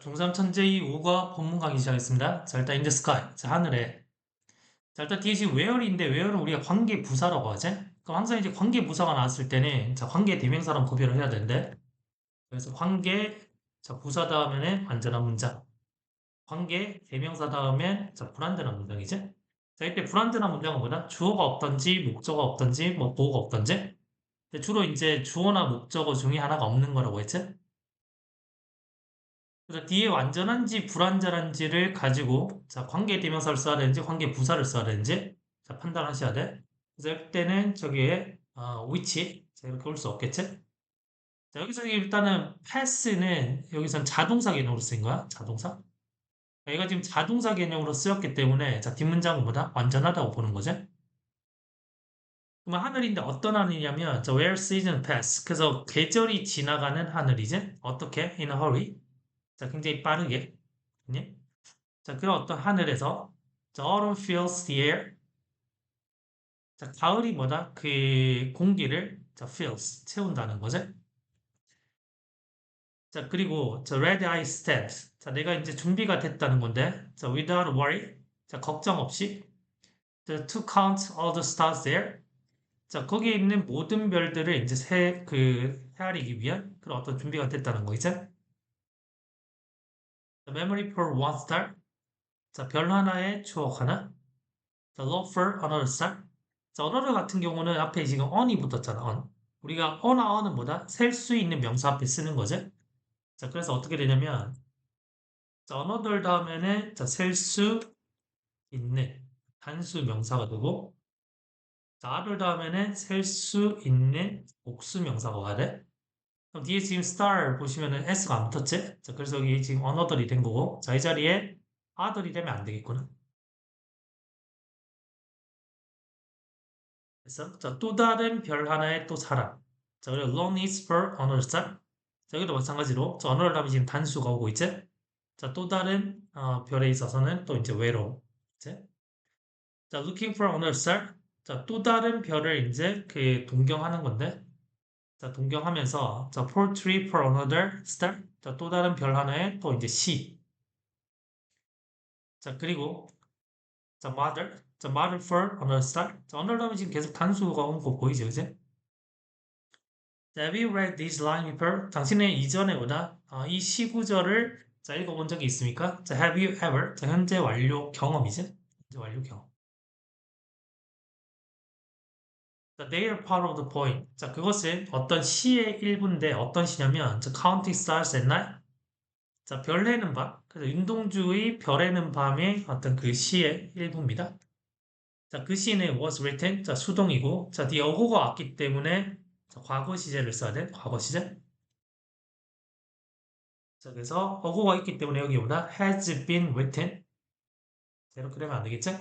중3 천재의 우가 본문 강의 시작하겠습니다. 자, 일단 the sky. 자, 하늘에. 자, 일단 뒤에 지금 where인데 where는 우리가 관계 부사라고 하지? 그럼 항상 이제 관계 부사가 나왔을 때는 자, 관계 대명사랑 구별을 해야 되는데 그래서 관계 자, 부사 다음에는 완전한 문장. 관계 대명사 다음엔 자, 불완전한 문장이지? 자, 이때 불완전한 문장은 뭐냐? 주어가 없던지 목적어가 없던지 뭐 보어가 없던지 주로 이제 주어나 목적어 중에 하나가 없는 거라고 했지? 그래서 뒤에 완전한지 불완전한지를 가지고 자 관계 대명사를 써야 되는지 관계 부사를 써야 되는지 자 판단하셔야 돼. 그래서 이때는 저기에 어, which 자, 이렇게 올 수 없겠지? 자 여기서 일단은 pass는 여기선 자동사 개념으로 쓰인 거야. 자동사. 얘가 지금 자동사 개념으로 쓰였기 때문에 자 뒷문장은 뭐다? 완전하다고 보는 거지. 그러면 하늘인데 어떤 하늘이냐면 자 where season pass 그래서 계절이 지나가는 하늘이지. 어떻게? in a hurry. 자, 굉장히 빠르게. 예? 자, 그런 어떤 하늘에서 자, autumn fills the air. 자, 가을이 뭐다? 그 공기를 자, fills 채운다는 거죠. 자, 그리고 자, red eye stands. 자, 내가 이제 준비가 됐다는 건데. 자, without worry. 자, 걱정 없이. 자, to count all the stars there. 자, 거기에 있는 모든 별들을 이제 세, 그, 헤아리기 위한 그런 어떤 준비가 됐다는 거, 이 제. memory for one star. 자, 별 하나에 추억 하나. 자, love for another star. 자, another 같은 경우는 앞에 지금 on이 붙었잖아, on. 우리가 on아 on은 뭐다? 셀 수 있는 명사 앞에 쓰는 거지. 자, 그래서 어떻게 되냐면, 자, another 다음에는 자, 셀 수 있는 단수 명사가 되고, 자, other 다음에는 셀 수 있는 복수 명사가 돼. 그럼 뒤에 지금 star 보시면은 s가 안 붙었지? 자, 그래서 여기 지금 another이 된 거고, 자, 이 자리에 other이 되면 안 되겠구나. 그래서 자, 또 다른 별 하나의 또 사람. 자, 그리고 long is for another star. 자, 여기도 마찬가지로 자, another 다음에 지금 단수가 오고 있지? 자, 또 다른 어, 별에 있어서는 또 이제 외로. 이제 자, looking for another star. 자, 또 다른 별을 이제 그 동경하는 건데 자, 동경하면서 자, poetry for another star. 자, 또 다른 별 하나에 또 이제 시. 자, 그리고 자, mother. 자, mother for another star. 자, another 다음에 지금 계속 단수가 온 거 보이죠, 이제? 자, have you read this line before? 당신은 이전에 보다 어, 이 시구절을 자, 읽어본 적이 있습니까? 자, have you ever? 자, 현재 완료 경험이죠? 현재 완료 경험. They are part of the poem. 자, 그것은 어떤 시의 일부인데 어떤 시냐면 자, counting stars at night. 자, 별에는 밤. 그래서 윤동주의 별에는 밤의 어떤 그 시의 일부입니다. 자, 그 시는 was written. 자, 수동이고 자, 뒤에 어고가 왔기 때문에 자, 과거 시제를 써야 돼. 과거 시제. 자, 그래서 어고가 있기 때문에 여기 보다 has been written. 자, 이렇게 되면 안 되겠죠?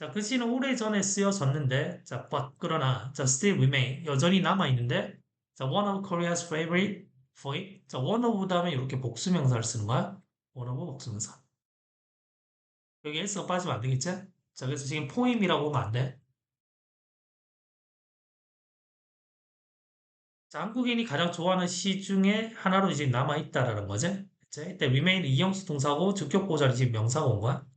자, 그 시는 오래전에 쓰여졌는데, 자, but, 그러나, 자, still remain, 여전히 남아 있는데, 자, one of Korea's favorite poet. 자, one of 다음에 이렇게 복수명사를 쓰는 거야. one of 복수명사. 여기 s가 빠지면 안 되겠지? 자, 그래서 지금 포임이라고 하면 안 돼. 자, 한국인이 가장 좋아하는 시 중에 하나로 이제 남아있다라는 거지. 자, 이때 remain 이형식 동사고 주격 보자리 지금 명사가 온 거야.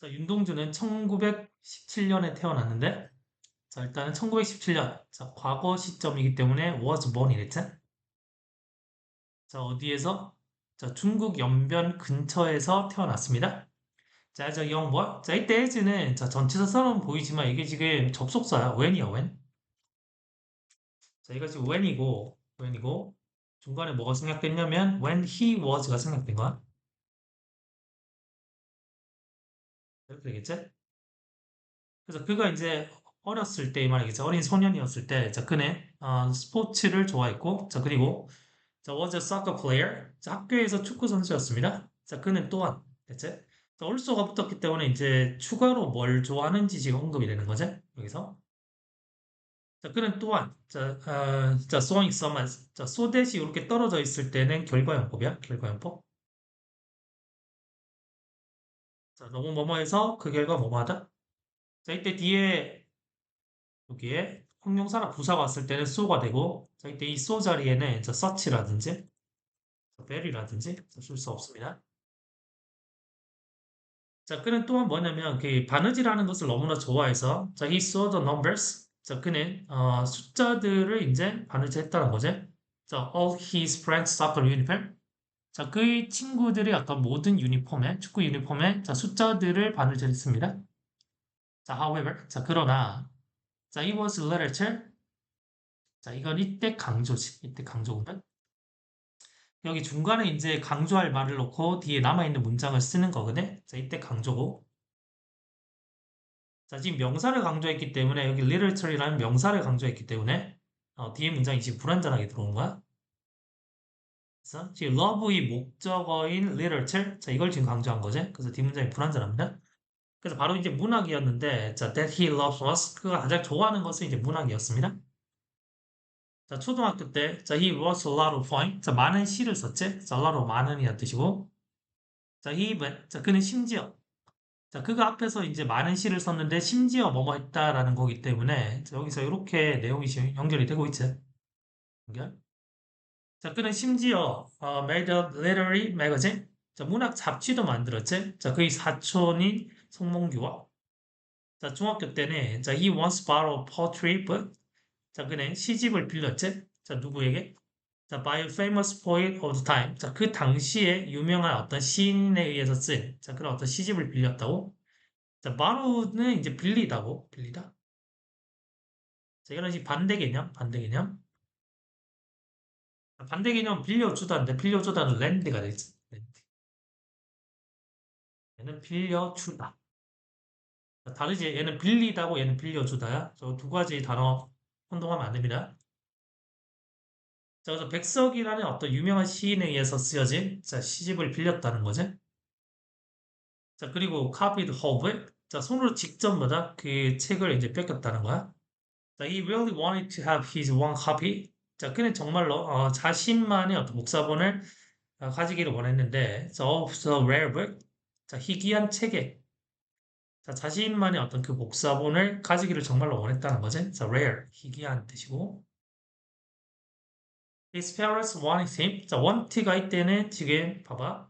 자, 윤동주는 1917년에 태어났는데, 자, 일단은 1917년. 자, 과거 시점이기 때문에 was born 이랬지? 자, 어디에서? 자, 중국 연변 근처에서 태어났습니다. 자, 저 young boy. 자, 이때 as는 자, 전치사처럼 보이지만 이게 지금 접속사야. when이야, when. 자, 지금 when이고, when이고, 중간에 뭐가 생략됐냐면 when he was가 생략된 거야. 이렇게 되겠지? 그래서 그가 이제 어렸을 때 말이겠죠. 어린 소년이었을 때, 자, 그는 어, 스포츠를 좋아했고, 자, 그리고 자, was a soccer player. 자, 학교에서 축구 선수였습니다. 자, 그는 또한, 됐지? 자, also가 붙었기 때문에 이제 추가로 뭘 좋아하는지 지금 언급이 되는 거지? 여기서. 자, 그는 또한, 자, 어, 자, sewing some, 자, 소댓이 이렇게 떨어져 있을 때는 결과용법이야. 결과용법. 자, 너무 뭐뭐해서 그 결과 뭐뭐하다. 자, 이때 뒤에 여기에 형용사나 부사 봤을 때는 so가 되고 자, 이때 이 so 자리에는 자, such라든지 very라든지 쓸 수 없습니다. 자, 그는 또한 뭐냐면 그 바느질하는 것을 너무나 좋아해서 자, he saw the numbers. 자, 그는 어, 숫자들을 이제 바느질했다는 거죠. 자, all his friends soccer uniform. 자, 그의 친구들의 어떤 모든 유니폼에 축구 유니폼에 자, 숫자들을 바느질했습니다. 자, however, 자, 그러나 자, it was literature. 자, 이건 이때 강조지. 이때 강조구문. 여기 중간에 이제 강조할 말을 놓고 뒤에 남아있는 문장을 쓰는 거거든. 자, 이때 강조고. 자, 지금 명사를 강조했기 때문에 여기 literature이라는 명사를 강조했기 때문에 어, 뒤에 문장이 지금 불완전하게 들어온 거야. 그래서 지금 love의 목적어인 literature, 자, 이걸 지금 강조한 거지. 그래서 뒤 문장이 불완전합니다. 그래서 바로 이제 문학이었는데, 자, that he loves was, 그가 가장 좋아하는 것은 이제 문학이었습니다. 자, 초등학교 때, 자, he wrote a lot of poems. 자, 많은 시를 썼지? 자, a lot of 많은이란 뜻이고. 자, he 자, 그는 심지어. 자, 그가 앞에서 이제 많은 시를 썼는데, 심지어 뭐뭐 했다라는 거기 때문에, 자, 여기서 이렇게 내용이 연결이 되고 있지. 연결. 자, 그는 심지어, 어, made a literary magazine. 자, 문학 잡지도 만들었지? 자, 그의 사촌인 송몽규와. 자, 중학교 때는, 자, he once borrowed poetry book. 자, 그는 시집을 빌렸지? 자, 누구에게? 자, by a famous poet of the time. 자, 그 당시에 유명한 어떤 시인에 의해서 쓴, 자, 그런 어떤 시집을 빌렸다고. 자, borrow는 이제 빌리다고, 빌리다. 자, 이거는 지금 반대 개념, 반대 개념. 반대 개념 빌려주다인데, 빌려주다는 랜드가 되지. 랜드. 얘는 빌려주다. 자, 다르지? 얘는 빌리다고 얘는 빌려주다야. 저 두 가지 단어 혼동하면 안 됩니다. 자, 그래서 백석이라는 어떤 유명한 시인에 의해서 쓰여진 자, 시집을 빌렸다는 거죠. 자, 그리고 copied of 자, 손으로 직접 뭐다? 그 책을 이제 뺏겼다는 거야. 자, he really wanted to have his one copy. 자, 그는 정말로 어, 자신만의 어떤 목사본을 어, 가지기를 원했는데, 자, of the rare book. 자, 희귀한 책에 자, 자신만의 어떤 그 목사본을 가지기를 정말로 원했다는 거지. 자, rare, 희귀한 뜻이고. His parents wanted him. 자, want가 이때는 지금 봐봐.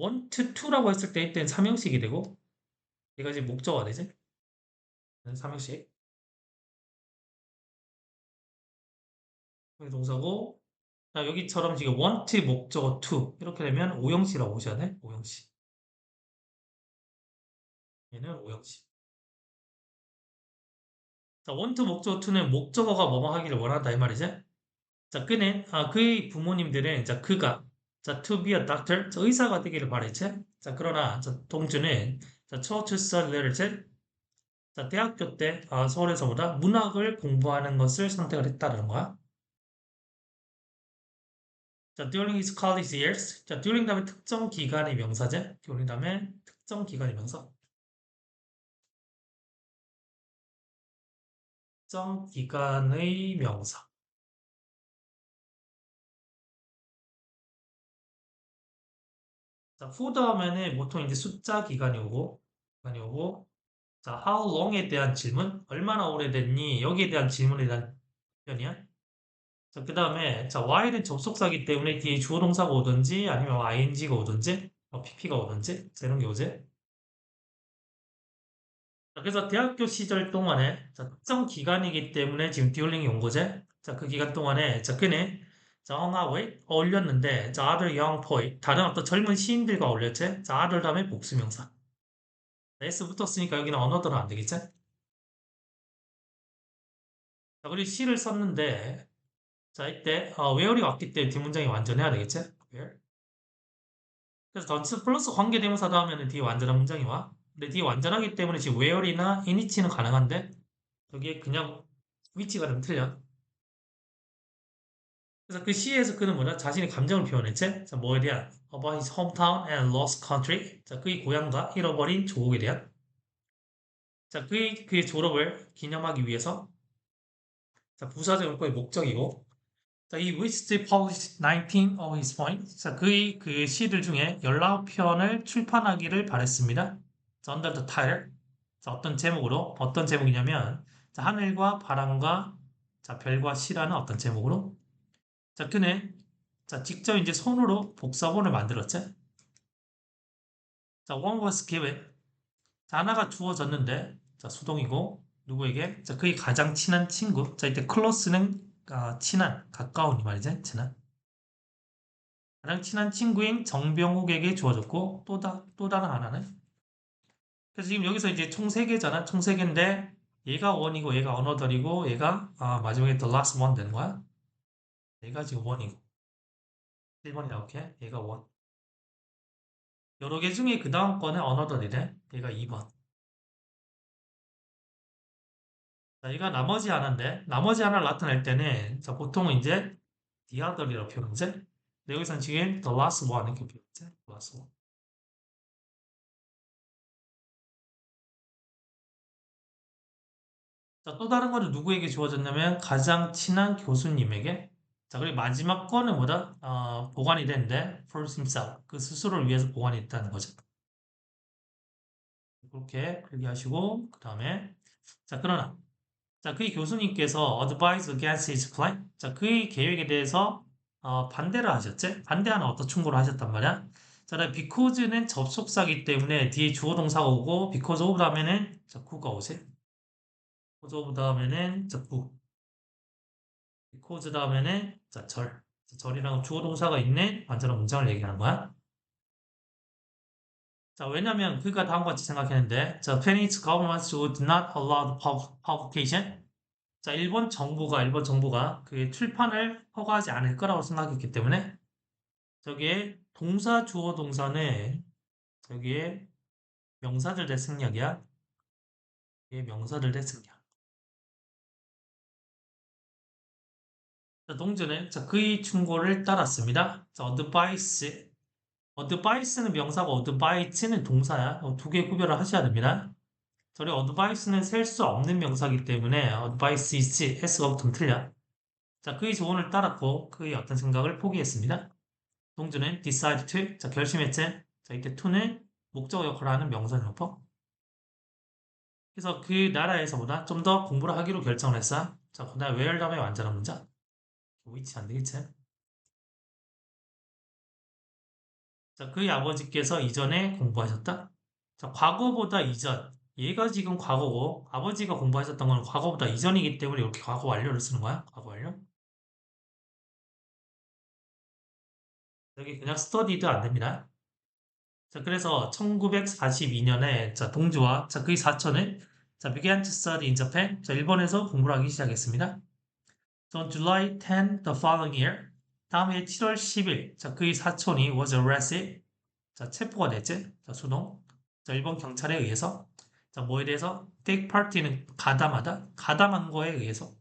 want to라고 했을 때 이때는 삼형식이 되고 얘가 지금 목적어가 되지. 삼형식. 동사고 자, 여기처럼 지금 want 목적어 to 이렇게 되면 오형식이라고 보셔야 돼. 오형식. 얘는 오형식. 자, want 목적어 to는 목적어가 뭐뭐 하기를 원한다 이 말이지. 자, 그는 아, 그의 부모님들은 자 그가 자 to be a doctor 자, 의사가 되기를 바랬지. 자 그러나 자, 동주는 자 church study를 자 대학교 때 아, 서울에서보다 문학을 공부하는 것을 선택을 했다는 거야. 자, during his college years. 자, during 다음에 특정 기간의 명사제. during 다음에 특정 기간의 명사. 특정 기간의 명사. 자, who 다음에는 보통 이제 숫자 기간이 오고, 기간이 오고, 자, how long에 대한 질문, 얼마나 오래됐니? 여기에 대한 질문에 대한 표현이야. 자, 그 다음에, 자, while은 접속사기 때문에 뒤에 주어 동사가 오든지, 아니면 ing가 오든지, 어, pp가 오든지, 자, 이런 게 오지. 자, 그래서 대학교 시절 동안에, 자, 특정 기간이기 때문에 지금 듀얼링이 온 거지. 자, 그 기간 동안에, 자, 그네, 자, 엉하웨이 어울렸는데, 자, young poet, 다른 어떤 젊은 시인들과 어울렸지. 자, other 다음에 복수명사. s 붙었으니까 여기는 언어들은 안 되겠지? 자, 그리고 시를 썼는데, 자, 이때 어, where이 왔기 때문에 뒷문장이 완전해야 되겠지? where. 그래서 던치 플러스 관계대명사도 하면은 뒤에 완전한 문장이 와. 근데 뒤에 완전하기 때문에 지금 where이나 init는 가능한데 여기에 그냥 위치가 좀 틀려. 그래서 그 시에서 그는 뭐냐? 자신의 감정을 표현했지? 자, 뭐에 대한? About his hometown and lost country. 자, 그의 고향과 잃어버린 조국에 대한. 자, 그의, 그의 졸업을 기념하기 위해서. 자, 부사적 용법의 목적이고. 자, 이 wished to publish 19 of his poems. 자, 그의 그 시들 중에 19편을 출판하기를 바랬습니다. 자, under the title. 자, 어떤 제목으로? 어떤 제목이냐면, 자, 하늘과 바람과 자, 별과 시라는 어떤 제목으로 자, 그는 자, 직접 이제 손으로 복사본을 만들었지. 자, one was given. 자, 하나가 주어졌는데 자, 수동이고 누구에게? 자, 그의 가장 친한 친구. 자, 이때 close는 아, 친한, 가까운 이 말이지. 친한. 가장 친한 친구인 정병욱에게 주어졌고 또, 다, 또 다른 하나는 그래서 지금 여기서 이제 총 3개잖아. 총 3개인데 얘가 원이고 얘가 어너더리고 얘가 아, 마지막에 the last one 되는 거야. 얘가 지금 원이고 1번이 이렇게 얘가 원. 여러 개 중에 그 다음 거는 어너더리래. 얘가 2번. 자, 얘가 나머지 하나인데 나머지 하나를 나타낼 때는 자, 보통은 이제 the other이라고 표현하지. 근데 여기서는 지금 the last one 이렇게 표현하지. the last one. 자, 또 다른 거는 누구에게 주어졌냐면 가장 친한 교수님에게 자, 그리고 마지막 거는 뭐다? 어, 보관이 되는데 for himself 그 스스로를 위해서 보관이 있다는 거죠. 그렇게 필기하시고 그 다음에 자 그러나 자 그의 교수님께서 advise against his plan 자 그의 계획에 대해서 어, 반대를 하셨지? 반대하는 어떤 충고를 하셨단 말이야. 자, 그다음 because는 접속사기 때문에 뒤에 주어 동사가 오고 because of 다음에는 자 구가 오지. because of 다음에는 자 구. because 다음에는 자 절. 자, 절이랑 주어 동사가 있는 완전한 문장을 얘기하는 거야. 자, 왜냐면 그가 다음과 같이 생각했는데 자, Chinese government would not allow the pub- publication 자, 일본 정부가, 일본 정부가 그 출판을 허가하지 않을 거라고 생각했기 때문에 저기에 동사, 주어, 동사는 저기에 명사들 대 생략이야. 이게 명사들 대 생략. 자, 동주는 자, 그의 충고를 따랐습니다. 자, advice. Advice는 명사고 advice는 동사야. 어, 두개 구별을 하셔야 됩니다. 저리 advice는 셀 수 없는 명사이기 때문에 advice is s가 좀 틀려. 자, 그의 조언을 따랐고 그의 어떤 생각을 포기했습니다. 동주는 decide to 자, 결심했지. 자, 이때 to는 목적어 역할을 하는 명사용법. 그래서 그 나라에서보다 좀 더 공부를 하기로 결정을 했어. 자, 그 다음에 where 다음에 완전한 문장. 위치 안 되겠지? 자, 그의 아버지께서 이전에 공부하셨다. 자, 과거보다 이전. 얘가 지금 과거고 아버지가 공부하셨던 건 과거보다 이전이기 때문에 이렇게 과거 완료를 쓰는 거야. 과거 완료. 여기 그냥 studied 안 됩니다. 자, 그래서 1942년에 자, 동주와 자, 그의 사촌은 자, began to study. 자, 일본에서 공부를 하기 시작했습니다. So on July 10 the following year 다음 해 7월 10일 자, 그의 사촌이 was arrested. 자, 체포가 됐지. 자, 수동. 자, 일본 경찰에 의해서 자, 뭐에 대해서 take part는 가담하다. 가담한 거에 의해서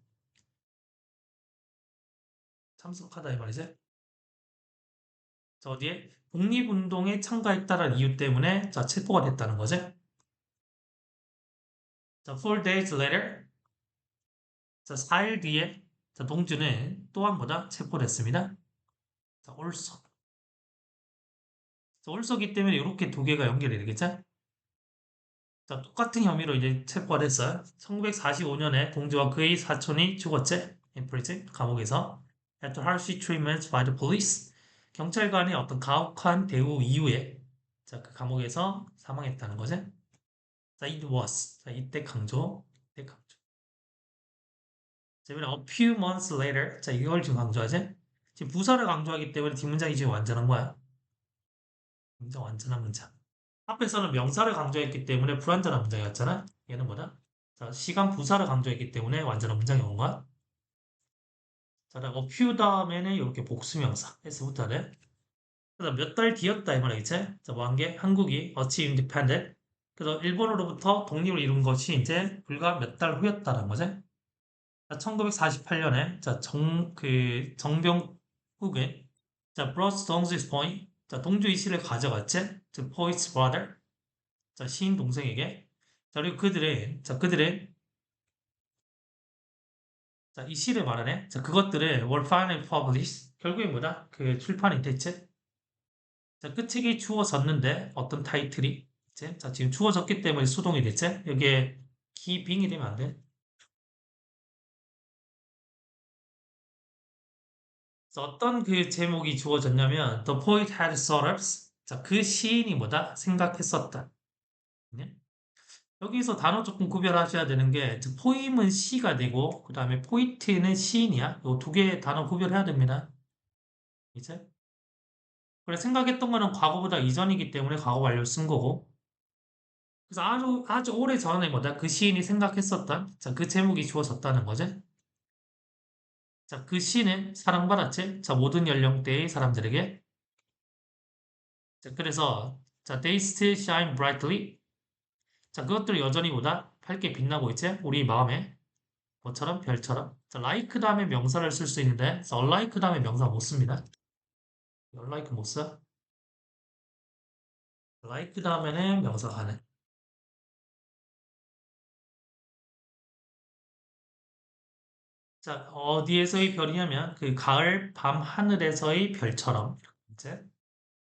참석하다 이 말이지. 자, 어디에? 독립운동에 참가했다는 이유 때문에 자, 체포가 됐다는 거지. 자, four days later. 자, 4일 뒤에 자, 동주는 또한 보다 체포됐습니다. 자, also기 때문에 이렇게 두 개가 연결이 되겠죠? 자, 똑같은 혐의로 이제 체포가 됐어요. 1945년에 동주와 그의 사촌이 죽었지. prison, 감옥에서. after harsh treatment by the police. 경찰관의 어떤 가혹한 대우 이후에 자, 그 감옥에서 사망했다는 거지. 자, it was. 자, 이때 강조. 이때 강조. 자, 이번에 a few months later. 자, 이걸 지금 강조하지. 지금 부사를 강조하기 때문에 뒷문장이 지금 완전한 거야. 문장 완전한 문장. 앞에서는 명사를 강조했기 때문에 불완전한 문장이었잖아. 얘는 뭐다? 자, 시간 부사를 강조했기 때문에 완전한 문장이 온 거야. 자, a few 다음에는 이렇게 복수명사 s부터 돼. 그다음 몇 달 뒤였다 이 말이겠지? 자, 뭐한 게 한국이 achieve independent. 그래서 일본으로부터 독립을 이룬 것이 이제 불과 몇 달 후였다는 거지. 자, 1948년에 자, 정, 그 정병 국은 자, brought 동주's point. 자, 동주의 시를 가져갔지. 즉 poet's brother. 자, 시인 동생에게. 자, 그리고 그들의 자, 그들의 자, 이 시를 말하네. 자, 그것들을 were finally published. 결국에 뭐다? 그 출판이 됐지. 자, 그 책이 주어졌는데 어떤 타이틀이? 자, 지금 주어졌기 때문에 수동이 됐지. 여기에 기빙이 되면 안 돼. 어떤 그 제목이 주어졌냐면 The poet had thoughts. 자, 그 시인이 뭐다? 생각했었다. 네? 여기서 단어 조금 구별하셔야 되는 게 포임은 시가 되고 그 다음에 포이트는 시인이야. 이 두 개의 단어 구별해야 됩니다. 이제 그래 생각했던 거는 과거보다 이전이기 때문에 과거 완료 쓴 거고 그래서 아주 아주 오래 전에 뭐다 그 시인이 생각했었던 자 그 제목이 주어졌다는 거지. 자 그 시는 사랑받았지. 자 모든 연령대의 사람들에게. 자 그래서 자 they still shine brightly. 자 그것들 여전히 보다 밝게 빛나고 있지. 우리 마음에 뭐처럼 별처럼. 자 like 다음에 명사를 쓸 수 있는데 자, unlike 다음에 명사 못 씁니다. unlike 못 써. like 다음에는 명사가 가 자, 어디에서의 별이냐면 그 가을 밤 하늘에서의 별처럼. 이제